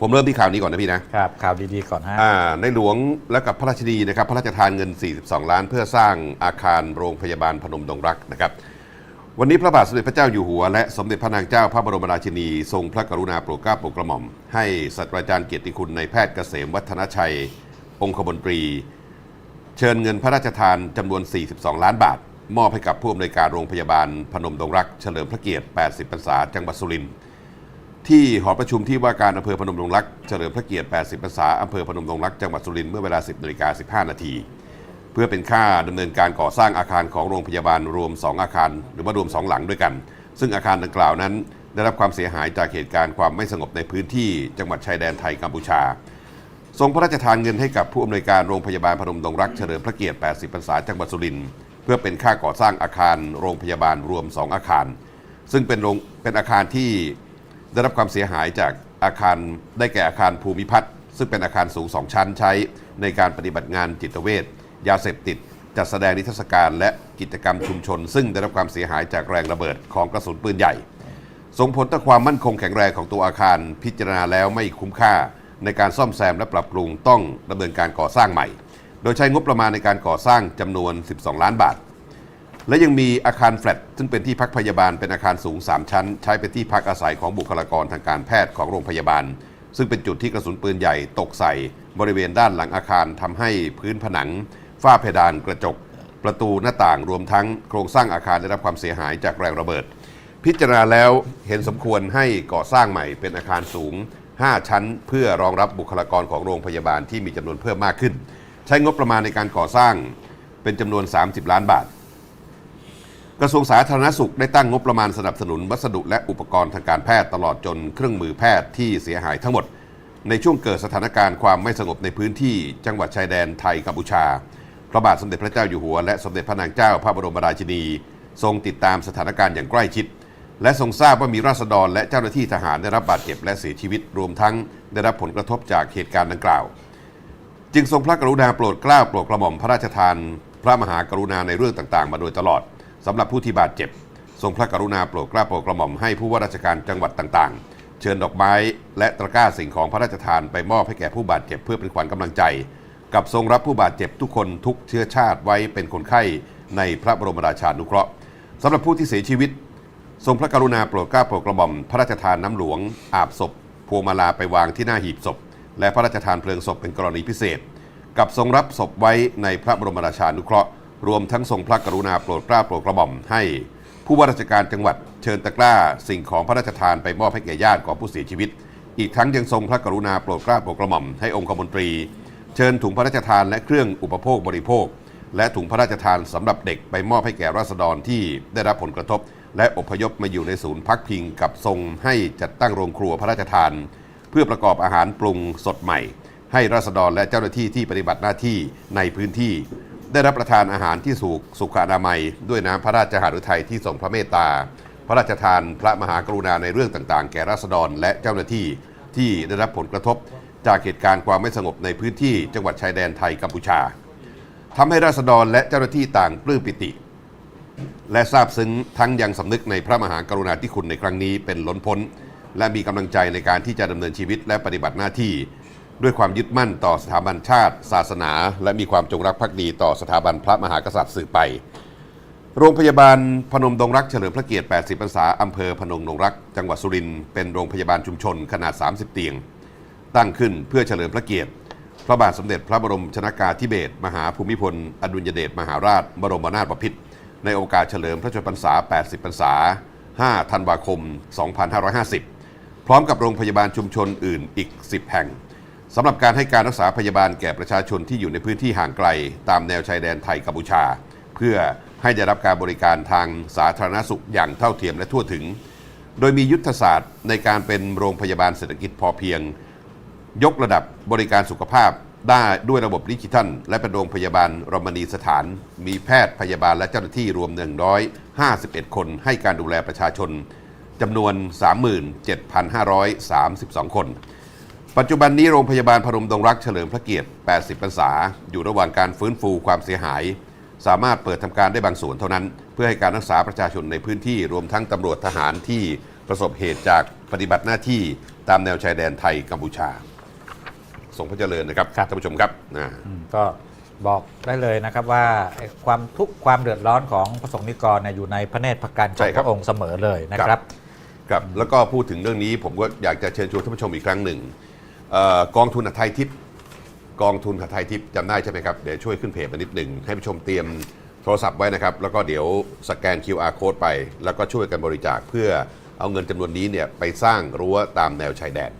ผมเริ่มที่ข่าวนี้ก่อนนะพี่นะครับข่าวดีๆก่อนฮะอ่าในหลวงและกับพระราชินีนะครับพระราชทานเงิน 42 ล้าน เพื่อสร้างอาคารโรงพยาบาลพนมดงรักนะครับ วันนี้พระบาทสมเด็จพระเจ้าอยู่หัว และสมเด็จพระนางเจ้าพระบรมราชินีทรงพระกรุณาโปรดเกล้าโปรดกระหม่อม ให้ศาสตราจารย์เกียรติคุณในแพทย์เกษมวัฒนชัย องคมนตรี เชิญเงินพระราชทานจำนวน 42 ล้านบาท มอบให้กับผู้อำนวยการโรงพยาบาลพนมดงรัก เฉลิมพระเกียรติ 80 พรรษาจังหวัดสุรินทร์ ที่หอประชุมที่ว่าการอำเภอพนมดงรักเฉลิมพระเกียรติ 80 พรรษาอำเภอพนมดงรักจังหวัดสุรินทร์เมื่อเวลา 10นาฬิกา15 นาที เพื่อเป็นค่าดำเนินการก่อสร้างอาคารของโรงพยาบาลรวม 2 อาคาร หรือว่ารวม 2 หลังด้วยกัน ซึ่งอาคารดังกล่าวนั้น ได้รับความเสียหายจากเหตุการณ์ความไม่สงบในพื้นที่จังหวัดชายแดนไทยกัมพูชา ทรงพระราชทานเงินให้กับผู้อำนวยการโรงพยาบาลพนมดงรักเฉลิมพระเกียรติ 80 พรรษาจังหวัดสุรินทร์เพื่อเป็นค่าก่อสร้างอาคารโรงพยาบาลรวม 2 อาคาร ซึ่งเป็นโรงเป็นอาคารที่ ได้รับความเสียหายจากอาคารได้แก่อาคารภูมิพัฒน์ซึ่งเป็นอาคารสูง2ชั้นใช้ ในการปฏิบัติงานจิตเวชยาเสพติด จัดแสดงนิทรรศการและกิจกรรมชุมชน ซึ่งได้รับความเสียหายจากแรงระเบิดของกระสุนปืนใหญ่ ส่งผลต่อความมั่นคงแข็งแรงของตัวอาคารพิจารณาแล้วไม่คุ้มค่า ในการซ่อมแซมและปรับปรุงต้องดำเนินการก่อสร้างใหม่ โดยใช้งบประมาณในการก่อสร้างจำนวน 12 ล้านบาท และยังมีอาคารแฟลตซึ่งเป็นที่พักพยาบาลเป็นอาคารสูง 3 ชั้น ใช้เป็นที่พักอาศัยของบุคลากรทางการแพทย์ของโรงพยาบาล ซึ่งเป็นจุดที่กระสุนปืนใหญ่ตกใส่บริเวณด้านหลังอาคารทำให้พื้นผนัง ฝ้าเพดานกระจก ประตูหน้าต่างรวมทั้งโครงสร้างอาคารได้รับความเสียหายจากแรงระเบิด พิจารณาแล้วเห็นสมควรให้ก่อสร้างใหม่เป็นอาคารสูง 5 ชั้น เพื่อรองรับบุคลากรของโรงพยาบาลที่มีจำนวนเพิ่มมากขึ้น ใช้งบประมาณในการก่อสร้างเป็นจำนวน 30 ล้านบาท กระทรวงสาธารณสุขได้ตั้งงบประมาณสนับสนุนวัสดุและอุปกรณ์ทางการแพทย์ตลอดจนเครื่องมือแพทย์ที่เสียหายทั้งหมด ในช่วงเกิดสถานการณ์ความไม่สงบในพื้นที่จังหวัดชายแดนไทยกัมพูชา พระบาทสมเด็จพระเจ้าอยู่หัวและสมเด็จพระนางเจ้าพระบรมราชินี ทรงติดตามสถานการณ์อย่างใกล้ชิด และทรงทราบว่ามีราษฎรและเจ้าหน้าที่ทหารได้รับบาดเจ็บและเสียชีวิตรวมทั้งได้รับผลกระทบจากเหตุการณ์ดังกล่าว จึงทรงพระกรุณาโปรดเกล้าโปรดกระหม่อมพระราชทาน พระมหากรุณาในเรื่องต่างๆ มาโดยตลอด สำหรับผู้ที่บาดเจ็บ ทรงพระกรุณาโปรดเกล้าโปรดกระหม่อมให้ผู้ว่าราชการจังหวัดต่างๆ เชิญดอกไม้และตะกร้าสิ่งของพระราชทานไปมอบให้แก่ผู้บาดเจ็บเพื่อเป็นขวัญกำลังใจ กับทรงรับผู้บาดเจ็บทุกคนทุกเชื้อชาติไว้เป็นคนไข้ในพระบรมราชานุเคราะห์สำหรับผู้ที่เสียชีวิต ทรงพระกรุณาโปรดเกล้าโปรดกระหม่อมพระราชทานน้ำหลวง อาบศพพวงมาลาไปวางที่หน้าหีบศพ และพระราชทานเพลิงศพเป็นกรณีพิเศษ กับทรงรับศพไว้ในพระบรมราชานุเคราะห์ รวมทั้งทรงพระกรุณาโปรดเกล้าโปรดกระหม่อมให้ผู้ว่าราชการจังหวัดเชิญตะกร้า สิ่งของพระราชทานไปมอบให้แก่ญาติของผู้เสียชีวิต อีกทั้งยังทรงพระกรุณาโปรดเกล้าโปรดกระหม่อมให้องคมนตรี เชิญถุงพระราชทานและเครื่องอุปโภคบริโภค และถุงพระราชทานสำหรับเด็กไปมอบให้แก่ราษฎรที่ได้รับผลกระทบ และอพยพมาอยู่ในศูนย์พักพิงกับทรงให้จัดตั้งโรงครัวพระราชทาน เพื่อประกอบอาหารปรุงสดใหม่ ให้ราษฎรและเจ้าหน้าที่ที่ปฏิบัติหน้าที่ในพื้นที่ ได้รับประทานอาหารที่สุขสุขอนามัย ด้วยน้ำพระราชหฤทัยที่ทรงพระเมตตา พระราชทานพระมหากรุณาในเรื่องต่างๆ แก่ราษฎรและเจ้าหน้าที่ที่ได้รับผลกระทบ จากเหตุการณ์ความไม่สงบในพื้นที่จังหวัดชายแดนไทยกัมพูชาทำให้ราษฎรและเจ้าหน้าที่ต่างปลื้มปิติ และซาบซึ้งทั้งยังสำนึกในพระมหากรุณาธิคุณในครั้งนี้เป็นล้นพ้น และมีกำลังใจในการที่จะดำเนินชีวิตและปฏิบัติหน้าที่ ด้วยความยึดมั่นต่อสถาบันชาติ ศาสนา และมีความจงรักภักดีต่อสถาบันพระมหากษัตริย์สืบไป โรงพยาบาลพนมดงรักเฉลิมพระเกียรติ 80 พรรษาอำเภอพนมดงรัก จังหวัดสุรินทร์เป็นโรงพยาบาลชุมชนขนาด 30 เตียง ตั้งขึ้นเพื่อเฉลิมพระเกียรติ พระบาทสมเด็จพระบรมชนากาธิเบศรมหาภูมิพล อดุลยเดชมหาราช บรมนาถบพิตรในโอกาสเฉลิมพระชนมพรรษา 80 พรรษา 5 ธันวาคม 2550 พร้อมกับโรงพยาบาลชุมชนอื่นอีก 10 แห่ง สำหรับการให้การรักษาพยาบาลแก่ประชาชนที่อยู่ในพื้นที่ห่างไกล ตามแนวชายแดนไทยกัมพูชา เพื่อให้ได้รับการบริการทางสาธารณสุขอย่างเท่าเทียมและทั่วถึง โดยมียุทธศาสตร์ในการเป็นโรงพยาบาลเศรษฐกิจพอเพียง ยกระดับบริการสุขภาพได้ด้วยระบบดิจิทัล และเป็นโรงพยาบาลรมณีสถาน มีแพทย์พยาบาลและเจ้าหน้าที่รวม 151 คน ให้การดูแลประชาชนจำนวน 37,532 คน ปัจจุบันนี้โรงพยาบาลพนมดงรักเฉลิมพระเกียรติ 80 พรรษา อยู่ระหว่างการฟื้นฟูความเสียหาย สามารถเปิดทำการได้บางส่วนเท่านั้น เพื่อให้การรักษาประชาชนในพื้นที่รวมทั้งตำรวจทหารที่ประสบเหตุจากปฏิบัติหน้าที่ตามแนวชายแดนไทยกัมพูชาทรงพระเจริญนะครับครับ ท่านผู้ชมครับอ่าอืมก็บอกได้เลยนะครับว่าไอ้ความทุกข์ความเดือดร้อนของพระสงฆ์นิกรเนี่ยอยู่ในพระเนตรพระกันขใช่องครัพบระองค์เสมอเลยนะคครัรับบครับแล้วก็พูดถึงเรื่องนี้ผมก็อยากจะเชิญชวนท่านผู้ชมอีกครั้งหนึ่งเอ่อ กองทุนหทัยทิพย์กองทุนหทัยทิพย์จำได้ใช่ไหมครับ เดี๋ยวช่วยขึ้นเพจมานิดหนึ่งให้ผู้ชมเตรียมโทรศัพท์ไว้นะครับ แล้วก็เดี๋ยวสแกน QR code ไป แล้วก็ช่วยกันบริจาคเพื่อเอาเงินจำนวนนี้เนี่ยไปสร้างรั้วตามแนวชายแดน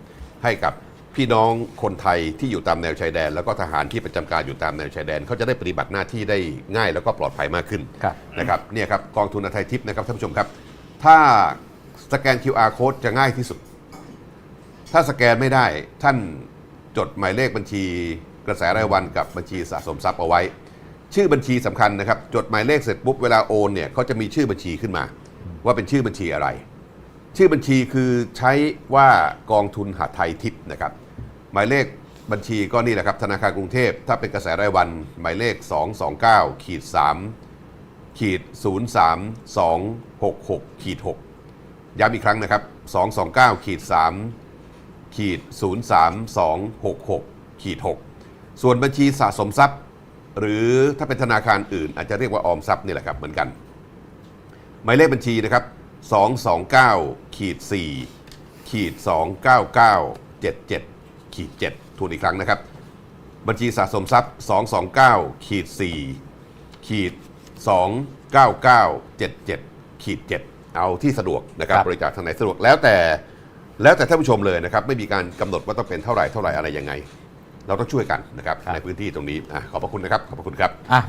ให้กับพี่น้องคนไทยที่อยู่ตามแนวชายแดน แล้วก็ทหารที่ประจำการอยู่ตามแนวชายแดนเขาจะได้ปฏิบัติหน้าที่ได้ง่ายแล้วก็ปลอดภัยมากขึ้นครับนะครับเนี่ยครับกองทุนอาไทยทิพย์นะครับท่านผู้ชมครับ ถ้าสแกน QR code จะง่ายที่สุด ถ้าสแกนไม่ได้ท่านจดหมายเลขบัญชีกระแสรายวันกับบัญชีสะสมทรัพย์เอาไว้ ชื่อบัญชีสำคัญนะครับ จดหมายเลขเสร็จปุ๊บเวลาโอนเนี่ยเขาจะมีชื่อบัญชีขึ้นมา ว่าเป็นชื่อบัญชีอะไร ชื่อบัญชีคือใช้ว่ากองทุนหาไทยทิพย์นะครับ หมายเลขบัญชีก็นี่แหละครับธนาคารกรุงเทพ ถ้าเป็นกระแสรายวัน หมายเลข 229ขีด3ขีด03266ขีด6ย้ำอีกครั้งนะครับ 229ขีด3 ขีด03266ขีด6ส่วนบัญชีสะสมทรัพย์ หรือถ้าเป็นธนาคารอื่น อาจจะเรียกว่าออมทรัพย์นี่แหละครับเหมือนกัน หมายเลขบัญชีนะครับ 229ขีด4ขีด299 77ขีด7ทวนอีกครั้งนะครับ บัญชีสะสมทรัพย์ 229ขีด4ขีด299 77ขีด7เอาที่สะดวกนะครับครับบริจาคทางไหนสะดวกแล้วแต่ แล้วแต่ท่านผู้ชมเลยนะครับ ไม่มีการกำหนดว่าต้องเป็นเท่าไหร่เท่าไหร่อะไรยังไง เราต้องช่วยกันนะครับครับในพื้นที่ตรงนี้อะขอบพระคุณนะครับขอบพระคุณครับ อะ